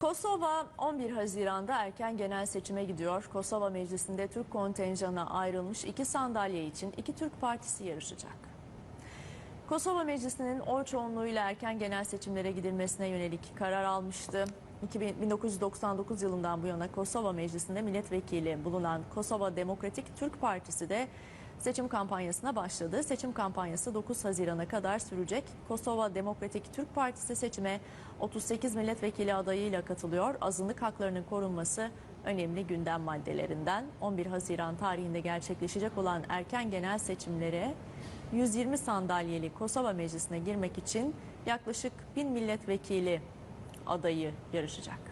Kosova 11 Haziran'da erken genel seçime gidiyor. Kosova Meclisi'nde Türk kontenjanına ayrılmış iki sandalye için iki Türk partisi yarışacak. Kosova Meclisi'nin oy çoğunluğuyla erken genel seçimlere gidilmesine yönelik karar almıştı. 2000 1999 yılından bu yana Kosova Meclisi'nde milletvekili bulunan Kosova Demokratik Türk Partisi de seçim kampanyasına başladı. Seçim kampanyası 9 Haziran'a kadar sürecek. Kosova Demokratik Türk Partisi seçime 38 milletvekili adayıyla katılıyor. Azınlık haklarının korunması önemli gündem maddelerinden. 11 Haziran tarihinde gerçekleşecek olan erken genel seçimlere 120 sandalyeli Kosova Meclisi'ne girmek için yaklaşık 1000 milletvekili adayı yarışacak.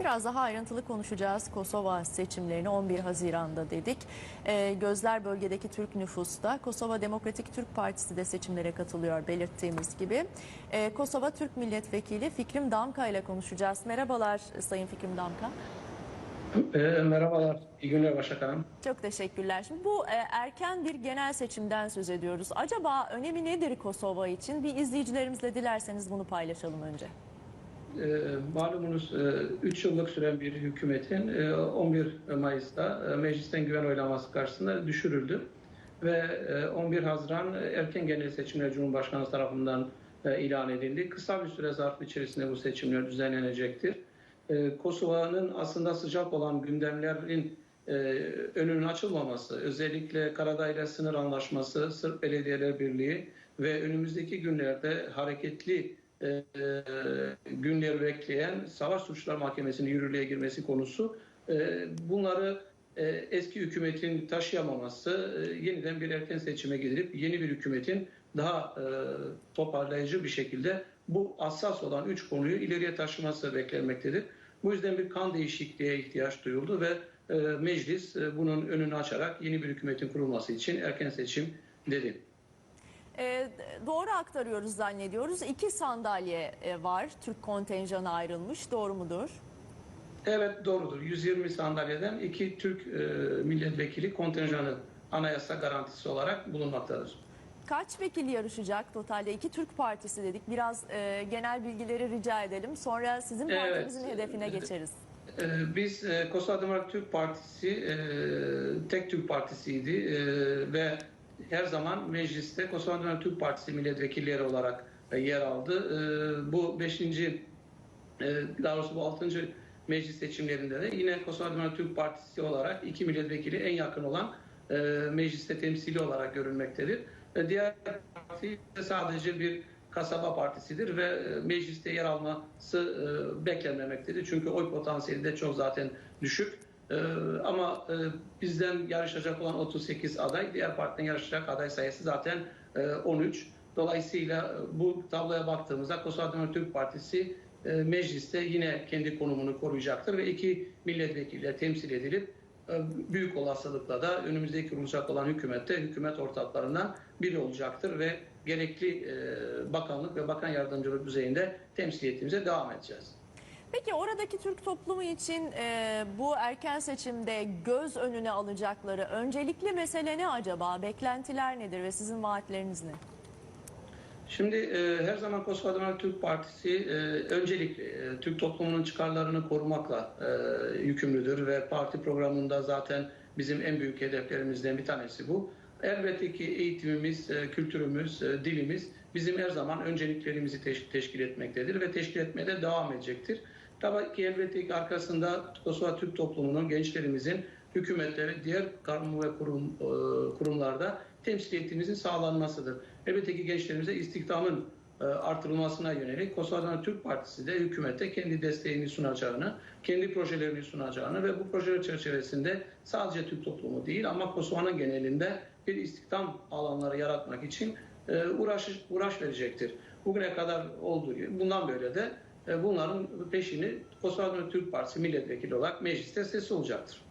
Biraz daha ayrıntılı konuşacağız Kosova seçimlerini 11 Haziran'da dedik. Ee, gözler bölgedeki Türk nüfusta. Kosova Demokratik Türk Partisi de seçimlere katılıyor belirttiğimiz gibi. Ee, Kosova Türk Milletvekili Fikrim Damka ile konuşacağız. Merhabalar Sayın Fikrim Damka. E, merhabalar, iyi günler Başak Hanım. Çok teşekkürler. Şimdi bu e, erken bir genel seçimden söz ediyoruz. Acaba önemi nedir Kosova için? Bir izleyicilerimizle dilerseniz bunu paylaşalım önce. E, malumunuz 3 yıllık süren bir hükümetin e, 11 Mayıs'ta e, meclisten güven oylaması karşısında düşürüldü. Ve e, 11 Haziran erken genel seçimler Cumhurbaşkanı tarafından e, ilan edildi. Kısa bir süre zarfı içerisinde bu seçimler düzenlenecektir. E, Kosova'nın aslında sıcak olan gündemlerin e, önünün açılmaması, özellikle Karadağ sınır anlaşması, Sırp Belediyeler Birliği ve önümüzdeki günlerde hareketli e, günleri bekleyen Savaş Suçlar Mahkemesi'nin yürürlüğe girmesi konusu e, bunları e, eski hükümetin taşıyamaması e, yeniden bir erken seçime gidilip yeni bir hükümetin daha e, toparlayıcı bir şekilde bu hassas olan üç konuyu ileriye taşıması beklenmektedir. Bu yüzden bir kan değişikliğe ihtiyaç duyuldu ve e, meclis e, bunun önünü açarak yeni bir hükümetin kurulması için erken seçim dedi. E, doğru aktarıyoruz zannediyoruz. İki sandalye e, var. Türk kontenjanı ayrılmış. Doğru mudur? Evet doğrudur. 120 sandalyeden iki Türk e, milletvekili kontenjanı anayasa garantisi olarak bulunmaktadır. Kaç vekil yarışacak totalde? İki Türk partisi dedik. Biraz e, genel bilgileri rica edelim. Sonra sizin Evet. partimizin hedefine geçeriz. E, Biz e, Kosova Demokratik Türk Partisi e, tek Türk partisiydi e, ve her zaman mecliste Kosova Demokratik Türk Partisi milletvekilleri olarak e, yer aldı. E, Bu beşinci, e, daha doğrusu bu altıncı meclis seçimlerinde de yine Kosova Demokratik Türk Partisi olarak iki milletvekili en yakın olan mecliste temsili olarak görülmektedir. Diğer parti sadece bir kasaba partisidir ve mecliste yer alması beklenmemektedir. Çünkü oy potansiyeli de çok zaten düşük. E, Ama e, bizden yarışacak olan 38 aday, diğer partiden yarışacak aday sayısı zaten e, 13. Dolayısıyla e, bu tabloya baktığımızda Kosova Demokratik Partisi e, mecliste yine kendi konumunu koruyacaktır ve iki milletvekiliyle temsil edilip e, büyük olasılıkla da önümüzdeki kurulacak olan hükümette hükümet ortaklarından biri olacaktır ve gerekli e, bakanlık ve bakan yardımcılık düzeyinde temsiliyetimize devam edeceğiz. Peki oradaki Türk toplumu için e, bu erken seçimde göz önüne alacakları öncelikli mesele ne acaba? Beklentiler nedir ve sizin vaatleriniz ne? Şimdi e, her zaman Kosova Türk Partisi e, öncelikle Türk toplumunun çıkarlarını korumakla e, yükümlüdür ve parti programında zaten bizim en büyük hedeflerimizden bir tanesi bu. Elbette ki eğitimimiz, e, kültürümüz, e, dilimiz bizim her zaman önceliklerimizi teş- teşkil etmektedir ve teşkil etmeye de devam edecektir. Tabii ki elbette ki arkasında Kosova Türk toplumunun, gençlerimizin hükümetlere, diğer kamu ve kurum, e, kurumlarda temsiliyetimizin sağlanmasıdır. Elbette ki gençlerimize istihdamın e, artırılmasına yönelik Kosova Demokratik Türk Partisi de hükümete kendi desteğini sunacağını, kendi projelerini sunacağını ve bu projeler çerçevesinde sadece Türk toplumu değil ama Kosova'nın genelinde bir istihdam alanları yaratmak için e, uğraş, uğraş verecektir. Bugüne kadar olduğu gibi bundan böyle de bunların peşini Demokratik Türk Partisi milletvekili olarak mecliste sesi olacaktır.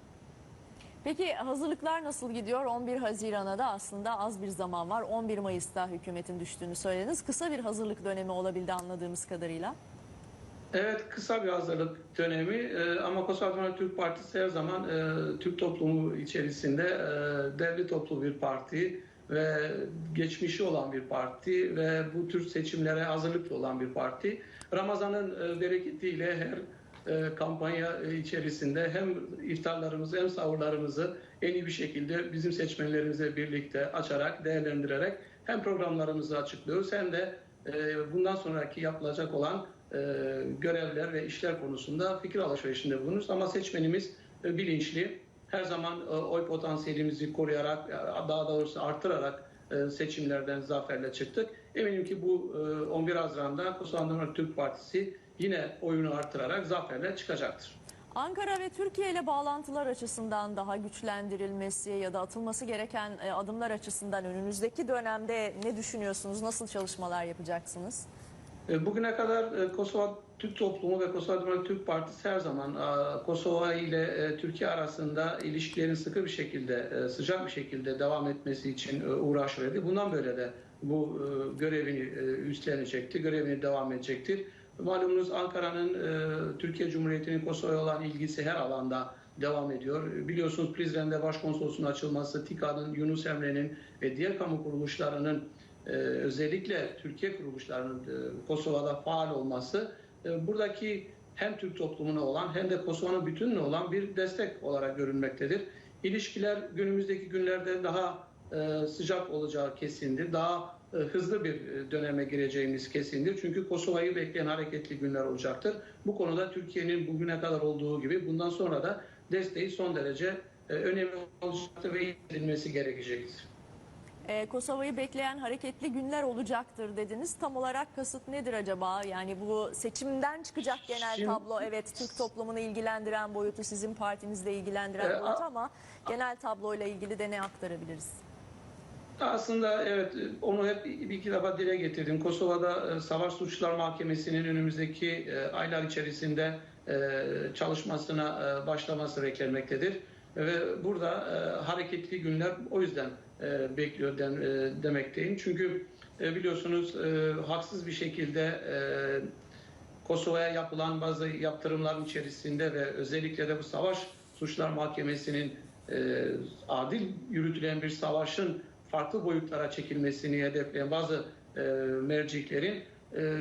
Peki hazırlıklar nasıl gidiyor? 11 Haziran'a da aslında az bir zaman var. 11 Mayıs'ta hükümetin düştüğünü söylediniz. Kısa bir hazırlık dönemi olabildi anladığımız kadarıyla. Evet kısa bir hazırlık dönemi e, ama Kosova Türk Partisi her zaman e, Türk toplumu içerisinde e, devlet toplu bir parti ve geçmişi olan bir parti ve bu tür seçimlere hazırlıklı olan bir parti. Ramazan'ın e, bereketiyle her e, kampanya e, içerisinde hem iftarlarımızı hem sahurlarımızı en iyi bir şekilde bizim seçmenlerimizle birlikte açarak, değerlendirerek hem programlarımızı açıklıyoruz hem de e, bundan sonraki yapılacak olan e, görevler ve işler konusunda fikir alışverişinde bulunuruz. Ama seçmenimiz e, bilinçli, her zaman e, oy potansiyelimizi koruyarak, e, daha doğrusu artırarak e, seçimlerden zaferle çıktık. Eminim ki bu e, 11 Haziran'da Kosova Türk Partisi yine oyunu artırarak zaferle çıkacaktır. Ankara ve Türkiye ile bağlantılar açısından daha güçlendirilmesi ya da atılması gereken adımlar açısından önümüzdeki dönemde ne düşünüyorsunuz? Nasıl çalışmalar yapacaksınız? E, Bugüne kadar e, Kosova Türk toplumu ve Kosova Demokrat Türk Partisi her zaman e, Kosova ile Türkiye arasında ilişkilerin sıkı bir şekilde, sıcak bir şekilde devam etmesi için uğraş verdi. Bundan böyle de bu görevini üstlenecektir, görevini devam edecektir. Malumunuz Ankara'nın Türkiye Cumhuriyeti'nin Kosova'ya olan ilgisi her alanda devam ediyor. Biliyorsunuz Prizren'de başkonsolosluğun açılması, TİKA'nın, Yunus Emre'nin ve diğer kamu kuruluşlarının e, özellikle Türkiye kuruluşlarının e, Kosova'da faal olması e, buradaki hem Türk toplumuna olan hem de Kosova'nın bütününe olan bir destek olarak görünmektedir. İlişkiler günümüzdeki günlerde daha e, sıcak olacağı kesindir. Daha hızlı bir döneme gireceğimiz kesindir. Çünkü Kosova'yı bekleyen hareketli günler olacaktır. Bu konuda Türkiye'nin bugüne kadar olduğu gibi bundan sonra da desteği son derece önemli olacaktır ve edilmesi gerekecektir. Ee, Kosova'yı bekleyen hareketli günler olacaktır dediniz. Tam olarak kasıt nedir acaba? Yani bu seçimden çıkacak genel Şimdi- tablo evet Türk toplumunu ilgilendiren boyutu sizin partinizle ilgilendiren Ee, boyut a- ama genel tabloyla ilgili de ne aktarabiliriz? Aslında evet onu hep bir iki defa dile getirdim. Kosova'da e, Savaş Suçlar Mahkemesi'nin önümüzdeki e, aylar içerisinde e, çalışmasına e, başlaması beklenmektedir. Ve burada e, hareketli günler o yüzden e, bekliyor den- e, demekteyim. Çünkü e, biliyorsunuz e, haksız bir şekilde e, Kosova'ya yapılan bazı yaptırımların içerisinde ve özellikle de bu Savaş Suçlar Mahkemesi'nin e, adil yürütülen bir savaşın farklı boyutlara çekilmesini hedefleyen bazı e, merciklerin e,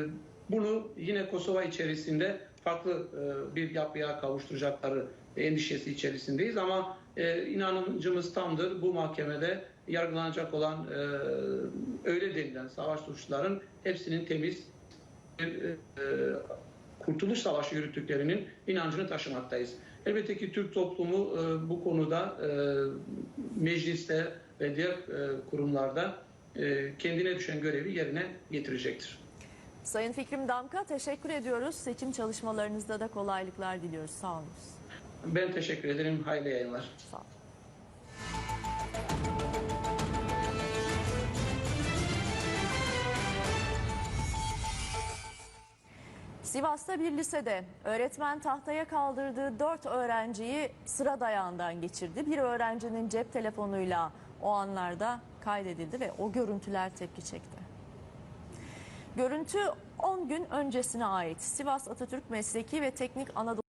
bunu yine Kosova içerisinde farklı e, bir yapıya kavuşturacakları endişesi içerisindeyiz ama e, inancımız tamdır bu mahkemede yargılanacak olan e, öyle denilen savaş suçluların hepsinin temiz bir e, Kurtuluş Savaşı yürüttüklerinin inancını taşımaktayız. Elbette ki Türk toplumu e, bu konuda e, mecliste ve diğer e, kurumlarda e, kendine düşen görevi yerine getirecektir. Sayın Fikrim Damka teşekkür ediyoruz. Seçim çalışmalarınızda da kolaylıklar diliyoruz. Sağ olun. Ben teşekkür ederim. Hayırlı yayınlar. Sağ olun. Sivas'ta bir lisede öğretmen tahtaya kaldırdığı 4 öğrenciyi sıra dayağından geçirdi. Bir öğrencinin cep telefonuyla o anlarda kaydedildi ve o görüntüler tepki çekti. Görüntü 10 gün öncesine ait. Sivas Atatürk Mesleki ve Teknik Anadolu